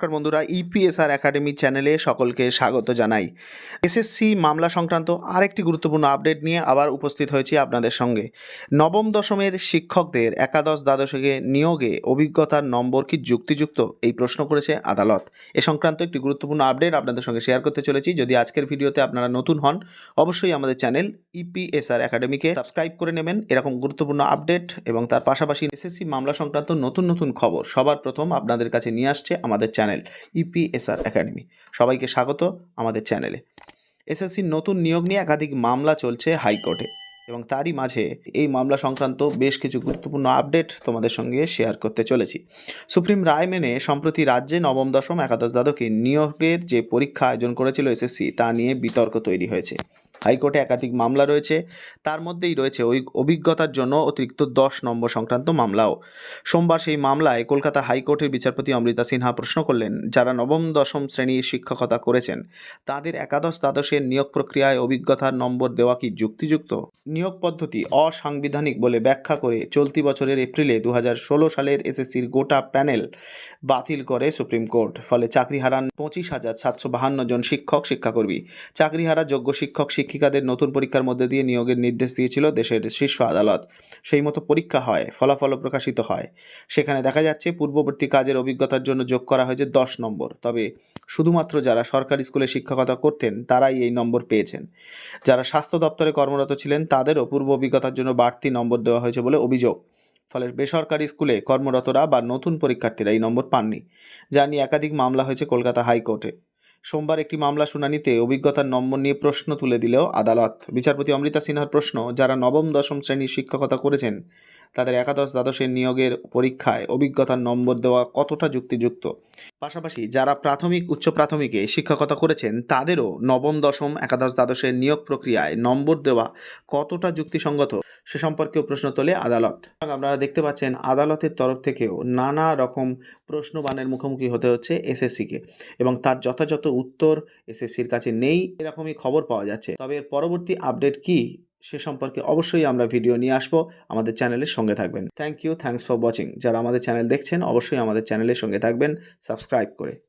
নমস্কার বন্ধুরা E EPSR academy চ্যানেলে সকলকে স্বাগত জানাই। এসএসসি মামলা সংক্রান্ত আরেকটি গুরুত্বপূর্ণ আপডেট নিয়ে আবার উপস্থিত হয়েছি আপনাদের সঙ্গে। নবম দশমের শিক্ষকদের একাদশ দ্বাদশকে নিয়োগে অভিজ্ঞতার নম্বর কি যুক্তিযুক্ত? এই প্রশ্ন করেছে আদালত। এ সংক্রান্ত একটি গুরুত্বপূর্ণ আপডেট আপনাদের সঙ্গে শেয়ার করতে চলেছি। যদি আজকের ভিডিওতে আপনারা নতুন হন, অবশ্যই আমাদের চ্যানেল E ইপিএসআর একাডেমিকে সাবস্ক্রাইব করে নেবেন। এরকম গুরুত্বপূর্ণ আপডেট এবং তার পাশাপাশি এসএসসি মামলা সংক্রান্ত নতুন নতুন খবর সবার প্রথম আপনাদের কাছে নিয়ে আসছে আমাদের চ্যানেল। E EPSR academy. সবাইকে স্বাগত আমাদের চ্যানেলে। এসএসসির নতুন নিয়োগ নিয়ে একাধিক মামলা চলছে হাইকোর্টে এবং তারই মাঝে এই মামলা সংক্রান্ত বেশ কিছু গুরুত্বপূর্ণ আপডেট তোমাদের সঙ্গে শেয়ার করতে চলেছি। সুপ্রিম রায় মেনে সম্প্রতি রাজ্যে নবম, দশম, একাদশ দ্বাদকে নিয়োগের যে পরীক্ষা আয়োজন করেছিল এসএসসি, তা নিয়ে বিতর্ক তৈরি হয়েছে। হাইকোর্টে একাধিক মামলা রয়েছে। তার মধ্যেই রয়েছে ওই অভিজ্ঞতার জন্য অতিরিক্ত দশ নম্বর সংক্রান্ত মামলাও। সোমবার সেই মামলায় কলকাতা হাইকোর্টের বিচারপতি অমৃতা সিনহা প্রশ্ন করলেন, যারা নবম, দশম শ্রেণির শিক্ষকতা করেছেন, তাদের একাদশ দ্বাদশের নিয়োগ প্রক্রিয়ায় অভিজ্ঞতার নম্বর দেওয়া কি যুক্তিযুক্ত? নিয়োগ পদ্ধতি অসাংবিধানিক বলে ব্যাখ্যা করে চলতি বছরের এপ্রিলে দু হাজার ষোলো সালের এসএসসির গোটা প্যানেল বাতিল করে সুপ্রিম কোর্ট। ফলে চাকরি হারান পঁচিশ হাজার সাতশো বাহান্ন জন শিক্ষক, শিক্ষাকর্মী, চাকরিহারা যোগ্য শিক্ষক শিক্ষিকাদের নতুন পরীক্ষার মধ্যে দিয়ে নিয়োগের নির্দেশ দিয়েছিল দেশের শীর্ষ আদালত। সেই মতো পরীক্ষা হয়, ফলাফলও প্রকাশিত হয়। সেখানে দেখা যাচ্ছে, পূর্ববর্তী কাজের অভিজ্ঞতার জন্য যোগ করা হয়েছে দশ নম্বর। তবে শুধুমাত্র যারা সরকারি স্কুলে শিক্ষকতা করতেন, তারাই এই নম্বর পেয়েছেন। যারা স্বাস্থ্য দপ্তরে কর্মরত ছিলেন, তাদেরও পূর্ব অভিজ্ঞতার জন্য বাড়তি নম্বর দেওয়া হয়েছে বলে অভিযোগ। ফলে বেসরকারি স্কুলে কর্মরতরা বা নতুন পরীক্ষার্থীরা এই নম্বর পাননি। যা নিয়ে একাধিক মামলা হয়েছে কলকাতা হাইকোর্টে। সোমবার একটি মামলা শুনানিতে অভিজ্ঞতার নম্বর নিয়ে প্রশ্ন তুলে দিলেও আদালত। বিচারপতি অমৃতা সিনহার প্রশ্ন, যারা নবম, দশম শ্রেণির শিক্ষকতা করেছেন তাদের একাদশ দ্বাদশের নিয়োগের পরীক্ষায় অভিজ্ঞতার নম্বর দেওয়া কতটা যুক্তিযুক্ত? পাশাপাশি যারা প্রাথমিক, উচ্চ প্রাথমিকে শিক্ষকতা করেছেন, তাদেরও নবম, দশম, একাদশ দ্বাদশের নিয়োগ প্রক্রিয়ায় নম্বর দেওয়া কতটা যুক্তিসঙ্গত সে সম্পর্কেও প্রশ্ন তোলে আদালত। আপনারা দেখতে পাচ্ছেন, আদালতের তরফ থেকেও নানা রকম প্রশ্নবানের মুখোমুখি হতে হচ্ছে এসএসসিকে এবং তার যথাযথ উত্তর এসএসসির কাছে নেই, এরকমই খবর পাওয়া যাচ্ছে। তবে এর পরবর্তী আপডেট কি? সে সম্পর্কে অবশ্যই আমরা ভিডিও নিয়ে আসব আমাদের চ্যানেলের সঙ্গে থাকবেন। Thank you thanks for watching যারা আমাদের চ্যানেল দেখছেন, অবশ্যই আমাদের চ্যানেলের সঙ্গে থাকবেন। সাবস্ক্রাইব করে।